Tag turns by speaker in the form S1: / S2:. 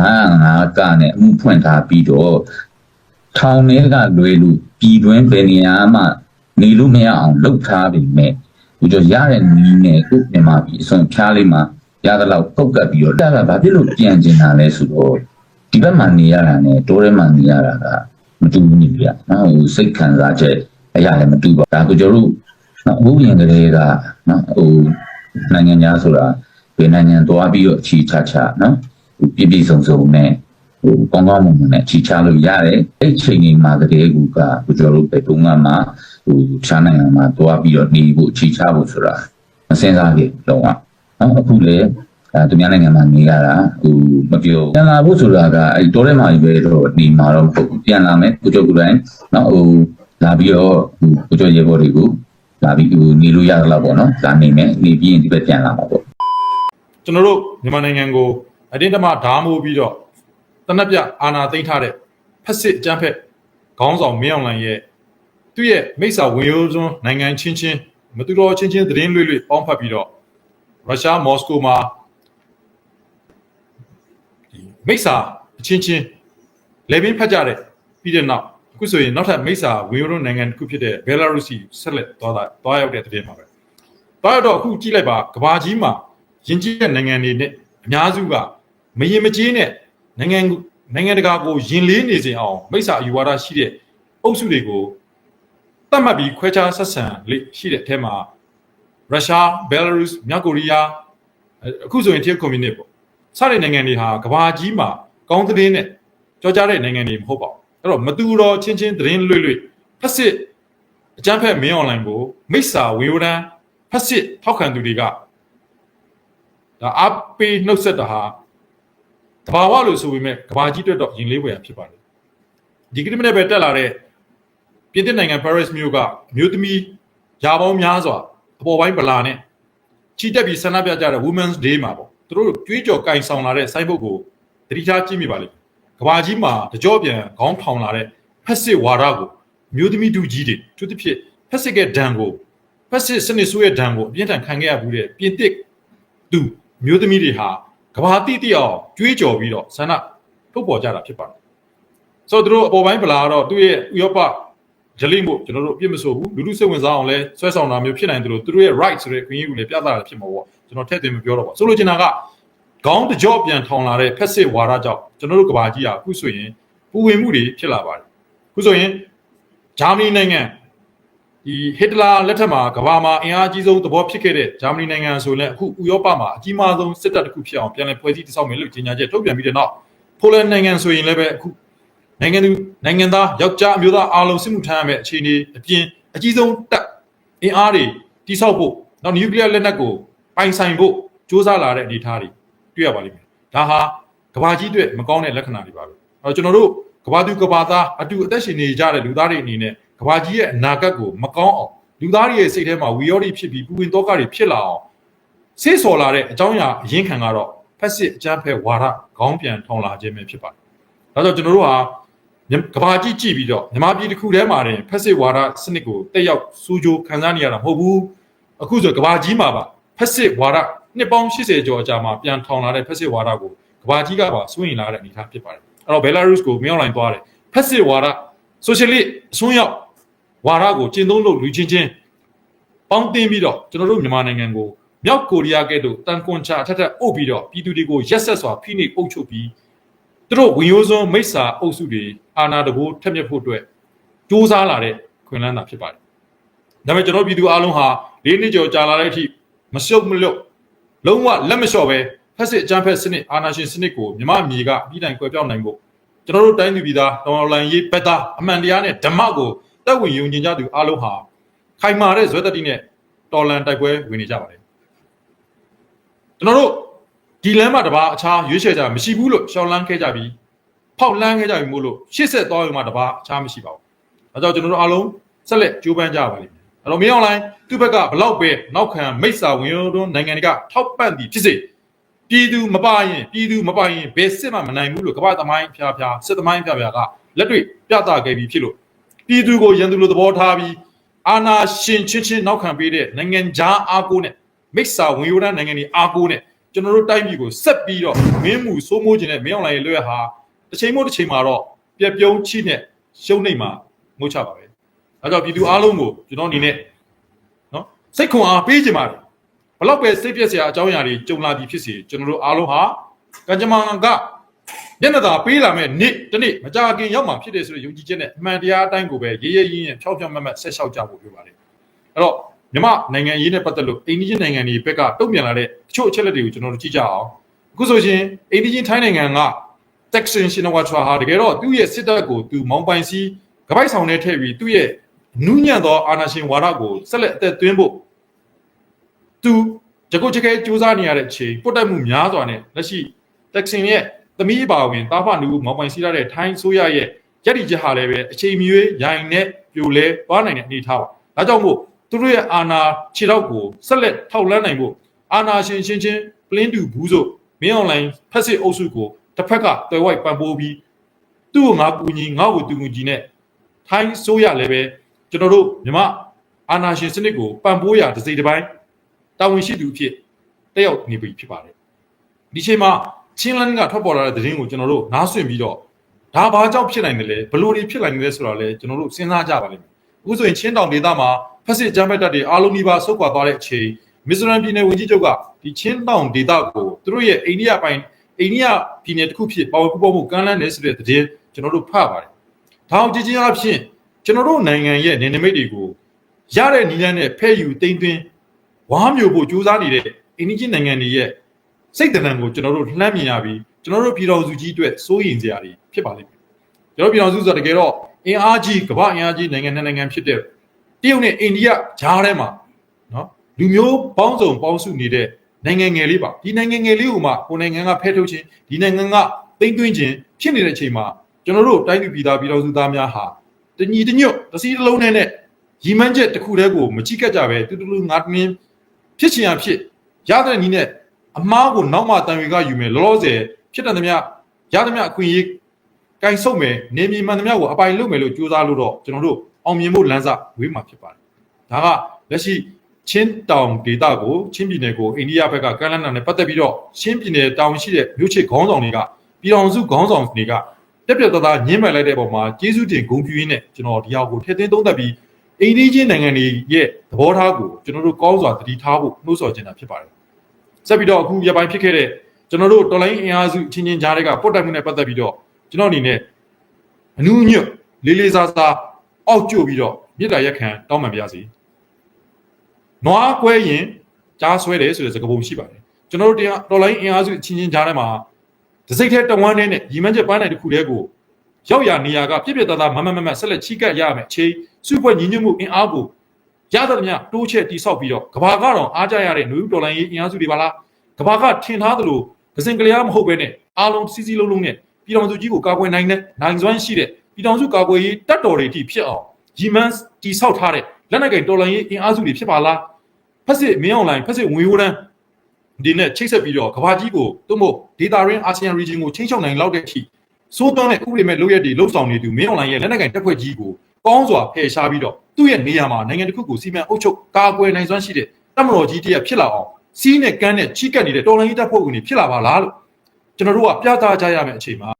S1: ငါငါကနဲ့အမှုဖွင့်ထားပြီးတော့ထောင်ထဲကလွယ်လို့ပြည်တွင်းဘယ်နေရာမှနေလို့မရအောင်လှုပ်ထားပြီမဲ့ဒီတော့ရတဲ့နီးနဲ့ခုမြန်မာပြည်အစွန်ဖြားလေးမှာရသလောက်ပုတ်ကပ်ပြီးတော့တက်တာဘာဖြစ်လို့ပြန်ကျင်တာလဲဆိုတော့ဒီဘက်မှာနေရတာနဲ့တိုးထဲမှာနေရတာကမတူဘူးနေပြနော်ဟိုစိတ်ခံစားချက်အရာလည်းမတူပါဘူးဒါကိုကျွန်တော်တို့နော်ဘုရင်ကလေးကနော်ဟိုနိုင်ငံသားဆိုတာဘယ်နိုင်ငံသွားပြီးတော့အချီချချနော်ဟို ပြည့်ပြည့်စုံစုံနဲ့ဟိုကောင်းကောင်းမွန်မွန်နဲ့အချီချလို့ရတယ်အဲ့ချိန်ကြီးမှာတကယ်ကူကကိုကျွန်တော်တို့ဘယ်တုန်းကမှဟိုခြားနိုင်ငံမှာသွားပြီးတော့နေဖို့အချီချဖို့ဆိုတာမစင်စားခဲ့တော့နော်အခုလေအဲသူများနိုင်ငံမှာနေရတာဟိုမပြောပြန်လာဖို့ဆိုတာကအဲတောထဲမှာကြီးပဲတော့နေမှာတော့မဟုတ်ဘူးပြန်လာမယ်ကိုကျော်ကိုယ်တိုင်နော်ဟိုလာပြီးတော့ဟိုကိုကျော်ရေဘော်တွေကိုလာပြီးဟိုနေလို့ရတော့ပေါ့နော်လာနေမယ်နေပြီးရင်ဒီဘက်ပြန်လာမှာပေါ့
S2: ကျွန်တော်တို့မြန်မာနိုင်ငံကို အတင်းတမဓာမိုးပြီးတော့တနက်ပြအာဏာသိမ်းထားတဲ့ဖက်စစ်အကြမ်းဖက်ခေါင်းဆောင်မင်းအောင်လှိုင်ရဲ့သူ့ရဲ့မိစ္ဆာဝင်ရိုးစွန်းနိုင်ငံချင်းချင်းမတူတော့ချင်းချင်းသတင်းလွှဲ့လွှဲ့ပေါင်းဖက်ပြီးတော့ရုရှားမော်စကိုမှာဒီမိစ္ဆာအချင်းချင်းလေပင်ဖက်ကြတဲ့ပြီးတဲ့နောက်အခုဆိုရင်နောက်ထပ်မိစ္ဆာဝင်ရိုးစွန်းနိုင်ငံတစ်ခုဖြစ်တဲ့ဘယ်လာရုစီဆက်လက်သွားတာသွားရောက်တဲ့သတင်းပါပဲ။သွားရောက်တော့အခုကြည့်လိုက်ပါကဘာကြီးမှာယဉ်ကျေးတဲ့နိုင်ငံတွေနဲ့အများစုက မရင်မကြေးနဲ့နိုင်ငံနိုင်ငံတကာကိုယင်လေးနေစဉ်အောင်မိစ္ဆာအယူဝါဒရှိတဲ့အုပ်စုတွေကိုတတ်မှတ်ပြီးခွဲခြားဆက်ဆံလေးရှိတဲ့အထက်မှာရုရှားဘယ်လာရုစ်မြောက်ကိုရီးယားအခုဆိုရင်တရုတ်ကွန်မြူနစ်ပေါ့စတဲ့နိုင်ငံတွေဟာကဘာကြီးမှာကောင်းသတင်းနဲ့ကြောကြားတဲ့နိုင်ငံတွေမဟုတ်ပါဘူးအဲ့တော့မတူတော့ချင်းချင်းသတင်းလွှဲ့လွှဲ့ဖက်စစ်အကြမ်းဖက်မင်းအွန်လိုင်းကိုမိစ္ဆာဝေဝဒန်ဖက်စစ်ထောက်ခံသူတွေကဒါအပေးနှုတ်ဆက်တာဟာ တဘာဝလို့ဆိုပေမဲ့ကဘာကြီးတွက်တော့ရင်လေးပွဲဖြစ်ပါတယ်ဒီကနေ့မနေ့ပဲတက်လာတဲ့ပြင်သစ်နိုင်ငံ Paris မြို့ကမြို့သမီးယာပေါင်းများစွာအပေါ်ပိုင်းဗလာနဲ့ချီတက်ပြီးဆန္ဒပြကြတဲ့ Women's Day မှာပေါ့သူတို့ကြွေးကြော်ကင်ဆောင်လာတဲ့စိုင်းဘုတ်ကိုတတိထားကြည့်မိပါလိမ့်မယ်ကဘာကြီးမှာတကြောပြန်ခေါင်းထောင်လာတဲ့ဖက်စစ်ဝါဒကိုမြို့သမီးတူကြီးတွေသူတစ်ဖြစ်ဖက်စစ်ကဒဏ်ကိုဖက်စစ်စနစ်ဆိုးရဲ့ဒဏ်ကိုအပြင်းထန်ခံခဲ့ရဘူးတဲ့ပြင်သစ်သူမျိုးသမီးတွေဟာ ကဘာတိတိအောင်ကြွေးကြော်ပြီးတော့ဆန္ဒထုတ်ပေါ်ကြတာဖြစ်ပါတယ်။ဆိုတော့သူတို့အပေါ်ပိုင်းဗလာကတော့သူ့ရဲ့ဥရောပဂျလိမို့ကျွန်တော်တို့အပြစ်မဆိုဘူးလူလူစိတ်ဝင်စားအောင်လဲဆွဲဆောင်တာမျိုးဖြစ်နိုင်တယ်လို့သူတို့ရဲ့ right ဆိုတဲ့ခွင့်ရကိုလည်းပြသတာဖြစ်မှာပေါ့ကျွန်တော်ထည့်သွင်းမပြောတော့ပါဆိုလိုချင်တာကခေါင်းတကြော့ပြန်ထောင်လာတဲ့ဖက်စစ်ဝါဒကြောင့်ကျွန်တော်တို့ကဘာကြီးอ่ะအခုဆိုရင်ပူဝင်မှုတွေဖြစ်လာပါတယ်အခုဆိုရင်ဂျာမနီနိုင်ငံ ဒီဟစ်တလာလက်ထက်မှာကမ္ဘာမှာအင်အားကြီးဆုံးသဘောဖြစ်ခဲ့တဲ့ဂျာမနီနိုင်ငံဆိုရင်အခုဥရောပမှာအကြီးမားဆုံးစစ်တပ်တစ်ခုဖြစ်အောင်ပြန်လည်ဖွဲ့စည်းတည်ဆောက်မယ်လို့ကြေညာချက်ထုတ်ပြန်ပြီးတဲ့နောက်ပိုလန်နိုင်ငံဆိုရင်လည်းပဲအခုနိုင်ငံသူနိုင်ငံသားယောက်ျားအမျိုးသားအားလုံးစစ်မှုထမ်းရမယ့်အခြေအနေအပြင်အကြီးဆုံးတပ်အင်အားတွေတိဆောက်ဖို့နောက်နျူကလ িয়ার လက်နက်ကိုပိုင်ဆိုင်ဖို့စ조사လာတဲ့အနေအထားတွေတွေ့ရပါလိမ့်မယ်ဒါဟာကဘာကြီးအတွက်မကောင်းတဲ့လက္ခဏာတွေပါပဲအဲတော့ကျွန်တော်တို့ကဘာသူကဘာသားအတူအသက်ရှင်နေကြတဲ့လူသားတွေအနေနဲ့ ကဘာကြီးရဲ့အနာဂတ်ကိုမကောင်းအောင်လူသားတွေရဲ့စိတ်ထဲမှာဝီရော်ဒီဖြစ်ပြီးပူဝင်တော့ကတွေဖြစ်လာအောင်ဆေးဆော်လာတဲ့အကြောင်းအရာအရင်ခံကတော့ဖက်စစ်အကြမ်းဖက်ဝါဒခေါင်းပြန်ထောင်လာခြင်းပဲဖြစ်ပါတယ်ဒါကြောင့်ကျွန်တော်တို့ဟာကဘာကြီးကြည့်ပြီးတော့မြန်မာပြည်တစ်ခုထဲမှာတင်ဖက်စစ်ဝါဒစနစ်ကိုတက်ရောက်စူးကြိုးခံစားနေရတာမဟုတ်ဘူးအခုဆိုကဘာကြီးမှာပါဖက်စစ်ဝါဒနှစ်ပေါင်း80ကျော်အကြာမှာပြန်ထောင်လာတဲ့ဖက်စစ်ဝါဒကိုကဘာကြီးကပါစွန့်ရင်လာတဲ့အနေအထားဖြစ်ပါတယ်အဲ့တော့ဘယ်လာရုစ်ကိုမြောက်လိုင်းသွားတယ်ဖက်စစ်ဝါဒဆိုရှယ်လစ်အစွန်းရောက် ဝါဒကိုကျင့်သုံးလို့လူချင်းချင်းပေါင်းတင်ပြီးတော့ကျွန်တော်တို့မြန်မာနိုင်ငံကိုမြောက်ကိုရီးယားကဲ့သို့တန်ကွန်ချာအထက်ထက်အုပ်ပြီးတော့ပြည်သူတွေကိုရက်ဆက်စွာဖိနှိပ်အုပ်ချုပ်ပြီးသူတို့ဝင်ရိုးစွန်းမိစ္ဆာအုပ်စုတွေအာဏာတဘိုးထက်မြက်ဖို့အတွက်စ조사လာတဲ့ခွင့်လန်းတာဖြစ်ပါတယ်။ဒါပေမဲ့ကျွန်တော်ပြည်သူအားလုံးဟာ၄နှစ်ကျော်ကြာလာတဲ့အထိမရှုပ်မလွတ်လုံးဝလက်မလျှော့ပဲဖက်စစ်အကြမ်းဖက်စနစ်အာဏာရှင်စနစ်ကိုမြမအမြေကအပြီးတိုင်ကွယ်ပြောင်းနိုင်ဖို့ကျွန်တော်တို့တိုင်းသူပြည်သားတော်လှန်ရေးဘက်သားအမှန်တရားနဲ့ဓမ္မကို တက်ဝင်ယုံကြည်ကြသူအားလုံးဟာခိုင်မာတဲ့ဇွဲတတိနဲ့တော်လန်တိုက်ပွဲဝင်နေကြပါတယ်ကျွန်တော်တို့ဒီလမ်းမှာတပါအခြားရွေးချယ်ကြမရှိဘူးလို့ရှောင်းလန်းခဲ့ကြပြီးဖောက်လန်းခဲ့ကြပြီမို့လို့ရှေ့ဆက်သွားရုံမှာတပါအခြားမရှိပါဘူးအဲကြောင့်ကျွန်တော်တို့အားလုံးဆက်လက်ကြိုးပမ်းကြပါလိမ့်မယ်အဲ့တော့မင်းအွန်လိုင်းသူ့ဘက်ကဘလောက်ပဲနောက်ခံမိစ္ဆာဝင်ရုံတွန်းနိုင်ငံတွေကထောက်ပံ့သည်ဖြစ်စေပြည်သူမပါရင်ပြည်သူမပါရင်ဘယ်စစ်မှမနိုင်ဘူးလို့ကမ္ဘာသမိုင်းဖျားဖျားစစ်သမိုင်းဖျားဖျားကလက်တွေ့ပြသခဲ့ပြီးဖြစ်လို့ ပြည်သူကိုရန်သူလိုသဘောထားပြီးအာဏာရှင်ချင်းချင်းနောက်ခံပေးတဲ့နိုင်ငံခြားအားကိုးနဲ့မိစ္ဆာဝင်ရိုးတန်းနိုင်ငံတွေအားကိုးနဲ့ကျွန်တော်တို့တိုင်းပြည်ကိုဆက်ပြီးတော့မင်းမှုစိုးမိုးခြင်းနဲ့မင်းအောင်လိုင်ရဲ့လွဲဟာတစ်ချိန်မို့တစ်ချိန်မှာတော့ပြက်ပြုံးချိနဲ့ရှုံးနေမှာငုတ်ချပါပဲ။ဒါကြောင့်ပြည်သူအားလုံးကိုကျွန်တော်အနေနဲ့နော်စိတ်ခွန်အားပေးခြင်းပါတယ်။ဘလောက်ပဲစိတ်ပြည့်စရာအကြောင်းအရာတွေကြုံလာပြီးဖြစ်စေကျွန်တော်တို့အားလုံးဟာကံကြမ္မာက ညနေသာပေးလာမဲ့နေ့တစ်နေ့မကြခင်ရောက်မှာဖြစ်တယ်ဆိုတဲ့ယုံကြည်ချက်နဲ့အမှန်တရားအတိုင်းကိုပဲရေးရေးရင်းရင်းဖြောက်ဖြောက်မတ်မတ်ဆက်လျှောက်ကြဖို့ပြောပါတယ်။အဲ့တော့မြမနိုင်ငံရေးနဲ့ပတ်သက်လို့အိန္ဒိယနိုင်ငံတွေဘက်ကတုံ့ပြန်လာတဲ့တချို့အချက်လက်တွေကိုကျွန်တော်တို့ကြည့်ကြအောင်။အခုဆိုရှင်အိန္ဒိယထိုင်းနိုင်ငံက Texan Shinawatra ဟာတကယ်တော့သူ့ရဲ့စစ်တပ်ကိုသူမောင်းပိုင်စီကပိုက်ဆောင်နဲ့ထည့်ပြီးသူ့ရဲ့နူးညံ့သောအာဏာရှင်ဝါဒကိုဆက်လက်အသက်သွင်းဖို့သူကြကုတ်ချက်ကဲစူးစမ်းနေရတဲ့အချိန်ပုတ်တက်မှုများစွာနဲ့လက်ရှိ Texan ရဲ့ သမီးအပါဝင်တာဖနူမောင်းပိုင်စီရတဲ့ထိုင်းဆိုရရဲ့ရည်ရည်ချက်ဟာလည်းပဲအချိန်မီရိုင်နဲ့ပြိုလဲသွားနိုင်တဲ့အနေအထားပါ။ဒါကြောင့်မို့သူတို့ရဲ့အာဏာခြေထောက်ကိုဆက်လက်ထောက်လန်းနိုင်ဖို့အာဏာရှင်ချင်းချင်းပလင်းတူဘူးဆိုမင်းအွန်လိုင်းဖက်စစ်အုပ်စုကိုတစ်ဖက်ကတွယ်ဝိုက်ပံ့ပိုးပြီးသူ့ကိုငါကူညီငါ့ကိုသူကူညီနဲ့ထိုင်းဆိုရလည်းပဲကျွန်တော်တို့မြမအာဏာရှင်စနစ်ကိုပံ့ပိုးရာတစ်စိတ်တစ်ပိုင်းတာဝန်ရှိသူအဖြစ်တက်ရောက်နေပြီဖြစ်ပါတယ်ဒီချိန်မှာ ချင်းလန်းကထွက်ပေါ်လာတဲ့သတင်းကိုကျွန်တော်တို့နားဆွင့်ပြီးတော့ဒါဘာကြောင့်ဖြစ်နိုင်တယ်လဲဘလို့တွေဖြစ်နိုင်တယ်လဲဆိုတော့လေကျွန်တော်တို့စဉ်းစားကြပါလိမ့်မယ်အခုဆိုရင်ချင်းတောင်ဒေသမှာဖက်စစ်ဂျမ်ဘက်တပ်တွေအားလုံးဒီပါဆုတ်ခွာသွားတဲ့အချိန်မီဇိုရမ်ပြည်နယ်ဝန်ကြီးချုပ်ကဒီချင်းတောင်ဒေသကိုသူတို့ရဲ့အိန္ဒိယပိုင်းအိန္ဒိယပြည်နယ်တစ်ခုဖြစ်ပါဝင်ပူးပေါင်းမှုကမ်းလှမ်းနေဆိုတဲ့သတင်းကျွန်တော်တို့ဖတ်ပါတယ်။ဒါအောင်ကြည်ချင်းအဖြစ်ကျွန်တော်တို့နိုင်ငံရဲ့နေနမိတ်တွေကိုရတဲ့နည်းလမ်းနဲ့ဖဲ့ယူတိမ့်သွင်းဝါမျိုးဖို့ကြိုးစားနေတဲ့အိန္ဒိယနိုင်ငံတွေရဲ့ စိတ်တဏ္ဍာန်ကိုကျွန်တော်တို့လှမ်းမြင်ရပြီးကျွန်တော်တို့ပြည်တော်စုကြီးအတွက်စိုးရိမ်စရာတွေဖြစ်ပါလိမ့်မယ်။ကျွန်တော်ပြည်တော်စုဆိုတာတကယ်တော့အင်အားကြီးကမ္ဘာအင်အားကြီးနိုင်ငံနဲ့နိုင်ငံဖြစ်တဲ့တရုတ်နဲ့အိန္ဒိယကြားထဲမှာနော်လူမျိုးပေါင်းစုံပေါင်းစုနေတဲ့နိုင်ငံငယ်လေးပါဒီနိုင်ငံငယ်လေးကိုမှကိုယ်နိုင်ငံကဖဲထုတ်ခြင်းဒီနိုင်ငံကတိမ့်သွင်းခြင်းဖြစ်နေတဲ့အချိန်မှာကျွန်တော်တို့တိုင်းပြည်ပြည်သားပြည်တော်စုသားများဟာတညီတညွတ်တစ်စီးတစ်လုံးနဲ့ရီမန်းချက်တစ်ခုတည်းကိုမကြည့်ကြကြပဲတူတူလူငါတမင်းဖြစ်ချင်ရဖြစ်ရတဲ့နည်းနဲ့ အမားကိုနောက်မှတန်တွေကယူမယ်လောလောဆယ်ဖြစ်တဲ့သမျှရသမျှအခွင့်အရေးကင်ဆုပ်မယ်နေမြေမှန်သမျှကိုအပိုင်လုပ်မယ်လို့ကြိုးစားလို့တော့ကျွန်တော်တို့အောင်မြင်ဖို့လမ်းစာဝေးမှာဖြစ်ပါတယ်ဒါကလက်ရှိချင်းတောင်ဒေသကိုချင်းပြည်နယ်ကိုအိန္ဒိယဘက်ကကမ်းလှမ်းတာနဲ့ပတ်သက်ပြီးတော့ချင်းပြည်နယ်တောင်ရှိတဲ့မြို့ချစ်ခေါင်းဆောင်တွေကပြည်တော်စုခေါင်းဆောင်တွေကတက်ပြတ်သားသားညှင်းပယ်လိုက်တဲ့ပုံမှာကျေးဇူးတင်ဂုဏ်ပြုရင်းနဲ့ကျွန်တော်ဒီဟာကိုထည့်သွင်းသုံးသပ်ပြီးအိန္ဒိချင်းနိုင်ငံတွေရဲ့သဘောထားကိုကျွန်တော်တို့ကောင်းစွာသတိထားဖို့နှိုးဆော်ချင်တာဖြစ်ပါတယ် ဆက်ပြီးတော့အခုရပိုင်းဖြစ်ခဲ့တဲ့ကျွန်တော်တို့တော်လိုင်းအင်အားစုချင်းချင်းကြားတွေကပုတ်တက်မှုနဲ့ပတ်သက်ပြီးတော့ကျွန်တော်အနေနဲ့အနူးညွတ်လေးလေးစားစားအောက်ကျပြီးတော့မြေတားရက်ခံတောင်းပန်ပါရစေနွားကွဲရင်ကြားဆွဲတယ်ဆိုတဲ့စကားပုံရှိပါတယ်ကျွန်တော်တို့တရားတော်လိုင်းအင်အားစုချင်းချင်းကြားထဲမှာတစိမ့်ထဲတဝမ်းထဲနဲ့ရီမန်းချက်ပန်းနိုင်တစ်ခုတည်းကိုရောက်ရနေရာကပြည့်ပြည့်သားသားမမမမဆက်လက်ချိကပ်ရမယ်အချိန်စုဖွဲ့ညီညွတ်မှုအင်အားကို ရသမျှတိုးချက်တိဆောက်ပြီးတော့ကဘာကတော့အားကြရတဲ့နွေဦးတော်လိုင်းရေးအင်အားစုတွေပါလားကဘာကထင်ထားသလိုကစင်ကလျားမဟုတ်ပဲနဲ့အားလုံးစီစီလုံးလုံးနဲ့ပြည်တော်စုကြီးကိုကာကွယ်နိုင်တဲ့နိုင်စွမ်းရှိတဲ့ပြည်တော်စုကာကွယ်ရေးတတ်တော်တွေအထိဖြစ်အောင်ရီမန်းတိဆောက်ထားတဲ့လက်နက်ကင်တော်လိုင်းရေးအင်အားစုတွေဖြစ်ပါလားဖက်စစ်မင်းအွန်လိုင်းဖက်စစ်ငွေဟိုးတန်းဒီနဲ့ချိတ်ဆက်ပြီးတော့ကဘာကြီးကိုသို့မဟုတ် data ring ASEAN region ကိုချိန်ချောက်နိုင်လောက်တဲ့အထိစိုးသွမ်းတဲ့ဥပဒေမဲ့လုပ်ရက်တွေလှုပ်ဆောင်နေသူမင်းအွန်လိုင်းရဲ့လက်နက်ကင်တပ်ဖွဲ့ကြီးကိုကောင်းစွာဖယ်ရှားပြီးတော့ သူ့ရဲ့နေရာမှာနိုင်ငံတစ်ခုကိုစီမံအုပ်ချုပ်ကာကွယ်နိုင်စွမ်းရှိတဲ့တပ်မတော်ကြီးတရက်ဖြစ်လာအောင်စီးနဲ့ကန်းနဲ့ချိကပ်နေတဲ့တော်လိုင်းရေးတပ်ဖွဲ့ဝင်တွေဖြစ်လာပါလားလို့ကျွန်တော်တို့ကပြသကြရမယ့်အချိန်မှာ